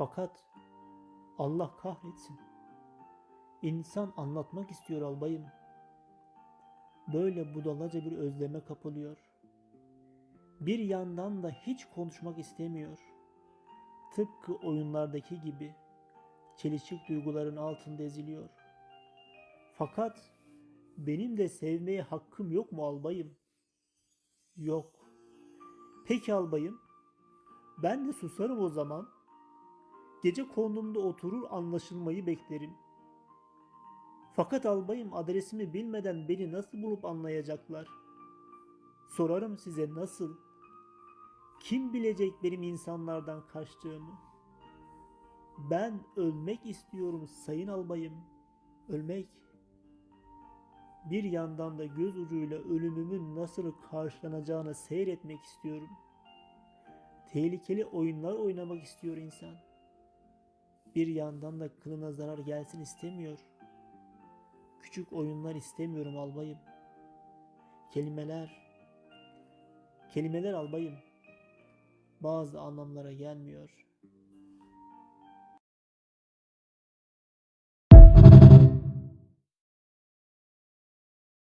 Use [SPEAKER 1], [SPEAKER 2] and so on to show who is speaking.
[SPEAKER 1] Fakat Allah kahretsin. İnsan anlatmak istiyor albayım. Böyle budalaca bir özleme kapılıyor. Bir yandan da hiç konuşmak istemiyor. Tıpkı oyunlardaki gibi çelişik duyguların altında eziliyor. Fakat benim de sevmeye hakkım yok mu albayım? Yok. Peki albayım. Ben de susarım o zaman. Gece konumda oturur anlaşılmayı beklerim. Fakat albayım adresimi bilmeden beni nasıl bulup anlayacaklar? Sorarım size nasıl? Kim bilecek benim insanlardan kaçtığımı? Ben ölmek istiyorum sayın albayım. Ölmek. Bir yandan da göz ucuyla ölümümün nasıl karşılanacağını seyretmek istiyorum. Tehlikeli oyunlar oynamak istiyor insan. Bir yandan da kılına zarar gelsin istemiyor. Küçük oyunlar istemiyorum albayım. Kelimeler, kelimeler albayım. Bazı anlamlara gelmiyor.